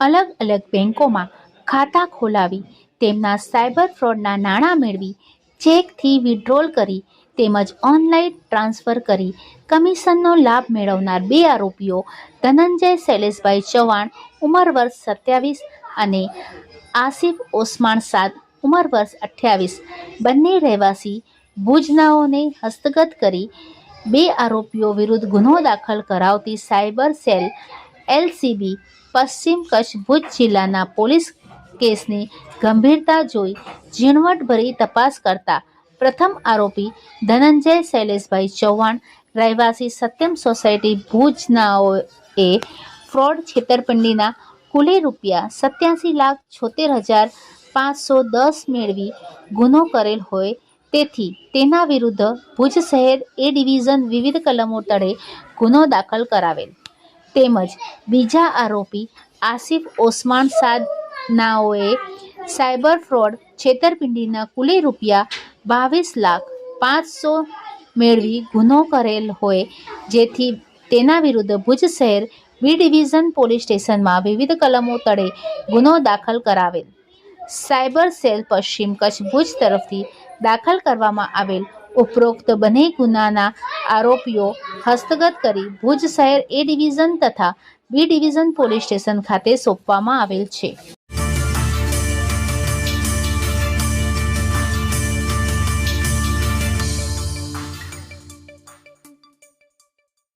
અલગ અલગ બેંકોમાં ખાતા ખોલાવી, તેમના સાયબર ફ્રોડના નાણાં મેળવી, ચેકથી વિડ્રોલ કરી, તેમજ ઓનલાઈન ટ્રાન્સફર કરી કમિશનનો લાભ મેળવનાર બે આરોપીઓ ધનંજય શૈલેષભાઈ ચૌહાણ, ઉંમર વર્ષ સત્યાવીસ, અને આસિફ ઓસમાણ સાદ, ઉંમર વર્ષ અઠ્યાવીસ. બંને રહેવાસી ભુજનાઓને હસ્તગત કરી બે આરોપીઓ વિરુદ્ધ ગુનો દાખલ કરાવતી સાયબર સેલ એલસીબી પશ્ચિમ કચ્છ ભુજ જિલ્લાના પોલીસ કેસની ગંભીરતા જોઈ ઝીણવટભરી તપાસ કરતા પ્રથમ આરોપી ધનંજય શૈલેષભાઈ ચૌહાણ રહેવાસી સત્યમ સોસાયટી ભુજનાઓએ ફ્રોડ છેતરપિંડીના કુલે રૂપિયા સત્યાસી લાખ છોતેર હજાર પાંચસો દસ મેળવી ગુનો કરેલ હોય તેથી તેના વિરુદ્ધ ભુજ શહેર એ ડિવિઝન વિવિધ કલમો તળે ગુનો દાખલ કરાવેલ. તેમજ બીજા આરોપી આસિફ ઓસમાન સાદનાઓએ સાયબર ફ્રોડ છેતરપિંડીના કુલે રૂપિયા બાવીસ લાખ પાંચસો મેળવી ગુનો કરેલ હોય, જેથી તેના વિરુદ્ધ ભુજ શહેર બી ડિવિઝન પોલીસ સ્ટેશનમાં વિવિધ કલમો તળે ગુનો દાખલ કરાવેલ. સાયબર સેલ પશ્ચિમ કચ્છ ભુજ તરફથી દાખલ કરવામાં આવેલ ઉપરોક્ત બંને ગુનાના આરોપીઓ હસ્તગત કરી ભુજ શહેર એ ડિવિઝન તથા બી ડિવિઝન પોલીસ સ્ટેશન ખાતે સોંપવામાં આવેલ છે.